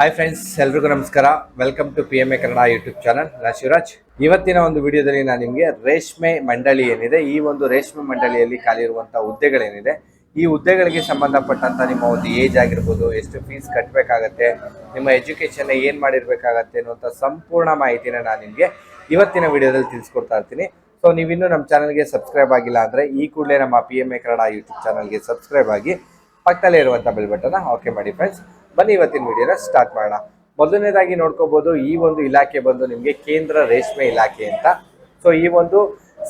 Hi friends ಎಲ್ರಿಗೂ ನಮಸ್ಕಾರ. Welcome to P M A Kannada YouTube channel ನಾನು ಶಿವರಾಜ್. ಇವತ್ತಿನ ಒಂದು ವಿಡಿಯೋದಲ್ಲಿ ನಾನು ನಿಮಗೆ ರೇಷ್ಮೆ ಮಂಡಳಿ ಏನಿದೆ, ಈ ಒಂದು ರೇಷ್ಮೆ ಮಂಡಳಿಯಲ್ಲಿ ಖಾಲಿ ಇರುವಂಥ ಹುದ್ದೆಗಳೇನಿದೆ, ಈ ಹುದ್ದೆಗಳಿಗೆ ಸಂಬಂಧಪಟ್ಟಂತ ನಿಮ್ಮ ಒಂದು ಏಜ್ ಆಗಿರ್ಬೋದು, ಎಷ್ಟು ಫೀಸ್ ಕಟ್ಟಬೇಕಾಗತ್ತೆ ನಿಮ್ಮ ಎಜುಕೇಷನ್ ಏನು ಮಾಡಿರ್ಬೇಕಾಗತ್ತೆ ಅನ್ನುವಂಥ ಸಂಪೂರ್ಣ ಮಾಹಿತಿನ ನಾನು ನಿಮಗೆ ಇವತ್ತಿನ ವಿಡಿಯೋದಲ್ಲಿ ತಿಳಿಸ್ಕೊಡ್ತಾ ಇರ್ತೀನಿ. ಸೊ ನೀವಿನ್ನೂ ನಮ್ಮ ಚಾನಲ್ಗೆ ಸಬ್ಸ್ಕ್ರೈಬ್ ಆಗಿಲ್ಲ ಅಂದರೆ ಈ ಕೂಡಲೇ ನಮ್ಮ P M A Kannada YouTube ಚಾನಲ್ಗೆ ಸಬ್ಸ್ಕ್ರೈಬ್ ಆಗಿ ಪಕ್ಕದಲ್ಲೇ ಇರುವಂಥ ಬೆಲ್ ಬಟನ್ ಓಕೆ ಮಾಡಿ ಫ್ರೆಂಡ್ಸ್ ಬನ್ನಿ ಇವತ್ತಿನ ವಿಡಿಯೋನ ಸ್ಟಾರ್ಟ್ ಮಾಡೋಣ. ಮೊದಲನೇದಾಗಿ ನೋಡ್ಕೋಬಹುದು ಈ ಒಂದು ಇಲಾಖೆ ಬಂದು ನಿಮಗೆ ಕೇಂದ್ರ ರೇಷ್ಮೆ ಇಲಾಖೆ ಅಂತ. ಸೊ ಈ ಒಂದು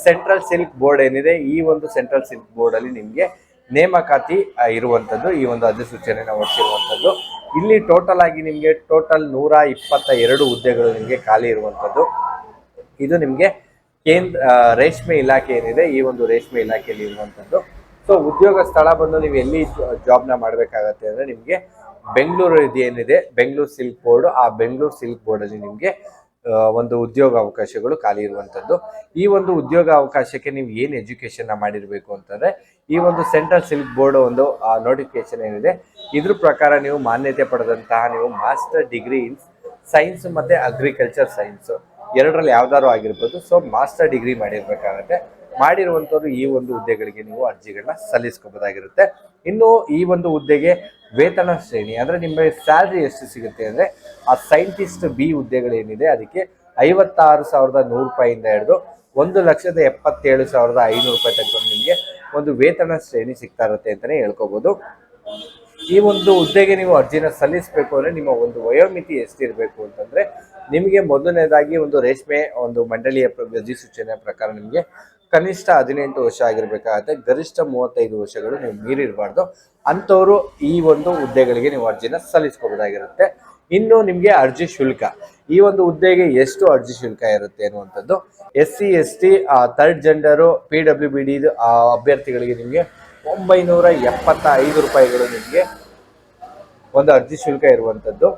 ಸೆಂಟ್ರಲ್ ಸಿಲ್ಕ್ ಬೋರ್ಡ್ ಏನಿದೆ, ಈ ಒಂದು ಸೆಂಟ್ರಲ್ ಸಿಲ್ಕ್ ಬೋರ್ಡ್ ಅಲ್ಲಿ ನಿಮಗೆ ನೇಮಕಾತಿ ಇರುವಂತದ್ದು, ಈ ಒಂದು ಅಧಿಸೂಚನೆನ ಹೊರಡಿಸಿರುವಂಥದ್ದು ಇಲ್ಲಿ ಟೋಟಲ್ ಆಗಿ ನಿಮಗೆ ಟೋಟಲ್ ನೂರ ಇಪ್ಪತ್ತ ಎರಡು ಹುದ್ದೆಗಳು ನಿಮಗೆ ಖಾಲಿ ಇರುವಂಥದ್ದು ಇದು ನಿಮಗೆ ಕೇಂದ್ರ ರೇಷ್ಮೆ ಇಲಾಖೆ ಏನಿದೆ, ಈ ಒಂದು ರೇಷ್ಮೆ ಇಲಾಖೆಯಲ್ಲಿ ಇರುವಂಥದ್ದು ಸೊ ಉದ್ಯೋಗ ಸ್ಥಳ ಬಂದು ನೀವು ಎಲ್ಲಿ ಜಾಬ್ನ ಮಾಡಬೇಕಾಗತ್ತೆ ಅಂದರೆ ನಿಮಗೆ ಬೆಂಗಳೂರು ಏನಿದೆ ಬೆಂಗಳೂರು ಸಿಲ್ಕ್ ಬೋರ್ಡ್ ಆ ಬೆಂಗಳೂರು ಸಿಲ್ಕ್ ಬೋರ್ಡಲ್ಲಿ ನಿಮಗೆ ಒಂದು ಉದ್ಯೋಗ ಅವಕಾಶಗಳು ಖಾಲಿ ಇರುವಂಥದ್ದು. ಈ ಒಂದು ಉದ್ಯೋಗ ಅವಕಾಶಕ್ಕೆ ನೀವು ಏನು ಎಜುಕೇಷನ್ನ ಮಾಡಿರಬೇಕು ಅಂತಂದರೆ, ಈ ಒಂದು ಸೆಂಟ್ರಲ್ ಸಿಲ್ಕ್ ಬೋರ್ಡ್ ಒಂದು ನೋಟಿಫಿಕೇಶನ್ ಏನಿದೆ, ಇದ್ರ ಪ್ರಕಾರ ನೀವು ಮಾನ್ಯತೆ ಪಡೆದಂತಹ ನೀವು ಮಾಸ್ಟರ್ ಡಿಗ್ರಿ ಇನ್ ಸೈನ್ಸ್ ಮತ್ತು ಅಗ್ರಿಕಲ್ಚರ್ ಸೈನ್ಸ್ ಎರಡರಲ್ಲಿ ಯಾವ್ದಾದ್ರು ಆಗಿರ್ಬೋದು. ಸೊ ಮಾಸ್ಟರ್ ಡಿಗ್ರಿ ಮಾಡಿರ್ಬೇಕಾಗತ್ತೆ. ಮಾಡಿರುವಂಥವ್ರು ಈ ಒಂದು ಹುದ್ದೆಗಳಿಗೆ ನೀವು ಅರ್ಜಿಗಳನ್ನ ಸಲ್ಲಿಸ್ಕೋಬೋದಾಗಿರುತ್ತೆ. ಇನ್ನು ಈ ಒಂದು ಹುದ್ದೆಗೆ ವೇತನ ಶ್ರೇಣಿ, ಅಂದರೆ ನಿಮಗೆ ಸ್ಯಾಲ್ರಿ ಎಷ್ಟು ಸಿಗುತ್ತೆ ಅಂದರೆ ಆ ಸೈಂಟಿಸ್ಟ್ ಬಿ ಹುದ್ದೆಗಳೇನಿದೆ, ಅದಕ್ಕೆ ಐವತ್ತಾರು ಸಾವಿರದ ನೂರು ರೂಪಾಯಿಂದ ಹಿಡಿದು ಒಂದು ಲಕ್ಷದ ಎಪ್ಪತ್ತೇಳು ಸಾವಿರದ ಐನೂರು ರೂಪಾಯಿ ತನಕ ನಿಮಗೆ ಒಂದು ವೇತನ ಶ್ರೇಣಿ ಸಿಗ್ತಾ ಇರುತ್ತೆ ಅಂತಲೇ ಹೇಳ್ಕೋಬಹುದು ಈ ಒಂದು ಹುದ್ದೆಗೆ ನೀವು ಅರ್ಜಿನ ಸಲ್ಲಿಸಬೇಕು ಅಂದರೆ ನಿಮ್ಮ ಒಂದು ವಯೋಮಿತಿ ಎಷ್ಟಿರಬೇಕು ಅಂತಂದರೆ ನಿಮಗೆ ಮೊದಲನೇದಾಗಿ ಒಂದು ರೇಷ್ಮೆ ಒಂದು ಮಂಡಳಿಯ ಅಧಿಸೂಚನೆಯ ಪ್ರಕಾರ ನಿಮಗೆ ಕನಿಷ್ಠ ಹದಿನೆಂಟು ವರ್ಷ ಆಗಿರ್ಬೇಕಾಗತ್ತೆ. ಗರಿಷ್ಠ ಮೂವತ್ತೈದು ವರ್ಷಗಳು ನೀವು ಮೀರಿರಬಾರ್ದು ಅಂಥವರು ಈ ಒಂದು ಹುದ್ದೆಗಳಿಗೆ ನೀವು ಅರ್ಜಿನ ಸಲ್ಲಿಸ್ಕೋಬೋದಾಗಿರುತ್ತೆ ಇನ್ನು ನಿಮಗೆ ಅರ್ಜಿ ಶುಲ್ಕ. ಈ ಒಂದು ಹುದ್ದೆಗೆ ಎಷ್ಟು ಅರ್ಜಿ ಶುಲ್ಕ ಇರುತ್ತೆ ಅನ್ನುವಂಥದ್ದು S C S T third gender, P W B D ಅಭ್ಯರ್ಥಿಗಳಿಗೆ ನಿಮಗೆ ಒಂಬೈನೂರ ಎಪ್ಪತ್ತ ಐದು ರೂಪಾಯಿಗಳು ನಿಮಗೆ ಒಂದು ಅರ್ಜಿ ಶುಲ್ಕ ಇರುವಂಥದ್ದು.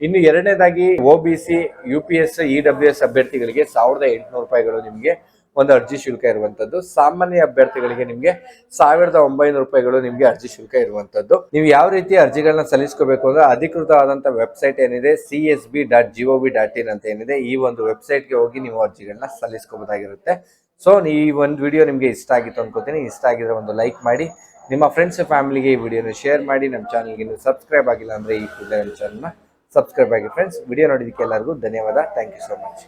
ಇನ್ನು ಎರಡನೇದಾಗಿ O B C, U P S, E W S ಅಭ್ಯರ್ಥಿಗಳಿಗೆ ಸಾವಿರದ ಎಂಟುನೂರು ರೂಪಾಯಿಗಳು ನಿಮಗೆ ಒಂದು ಅರ್ಜಿ ಶುಲ್ಕ ಇರುವಂತದ್ದು. ಸಾಮಾನ್ಯ ಅಭ್ಯರ್ಥಿಗಳಿಗೆ ನಿಮಗೆ ಸಾವಿರದ ಒಂಬೈನೂರು ರೂಪಾಯಿಗಳು ನಿಮಗೆ ಅರ್ಜಿ ಶುಲ್ಕ ಇರುವಂತದ್ದು. ನೀವು ಯಾವ ರೀತಿ ಅರ್ಜಿಗಳನ್ನ ಸಲ್ಲಿಸ್ಕೋಬೇಕು ಅಂದ್ರೆ ಅಧಿಕೃತವಾದಂತ ವೆಬ್ಸೈಟ್ ಏನಿದೆ? C S B dot G V dot in ಅಂತ ಏನಿದೆ. ಈ ಒಂದು ವೆಬ್ಸೈಟ್ಗೆ ಹೋಗಿ ನೀವು ಅರ್ಜಿಗಳನ್ನ ಸಲ್ಲಿಸ್ಕೋಬಹುದಾಗಿರುತ್ತೆ. ಸೊ ಈ ಒಂದು ವಿಡಿಯೋ ನಿಮಗೆ ಇಷ್ಟ ಆಗಿತ್ತು ಅನ್ಕೋತೀನಿ. ಇಷ್ಟ ಆಗಿದ್ರೆ ಒಂದು ಲೈಕ್ ಮಾಡಿ. ನಿಮ್ಮ ಫ್ರೆಂಡ್ಸ್ ಫ್ಯಾಮಿಲಿಗೆ ಈ ವಿಡಿಯೋನ ಶೇರ್ ಮಾಡಿ. ನಮ್ಮ ಚಾನಲ್ಗೆ ನೀವು ಸಬ್ಸ್ಕ್ರೈಬ್ ಆಗಿಲ್ಲ ಅಂದರೆ ಈ ಕೂಡಲೇ ನಮ್ಮ ಚಾನಲ್ನ ಸಬ್ಸ್ಕ್ರೈಬ್ ಆಗಿ ಫ್ರೆಂಡ್ಸ್ ವಿಡಿಯೋ ನೋಡಿದ್ದಕ್ಕೆ ಎಲ್ಲರಿಗೂ ಧನ್ಯವಾದ. Thank you so much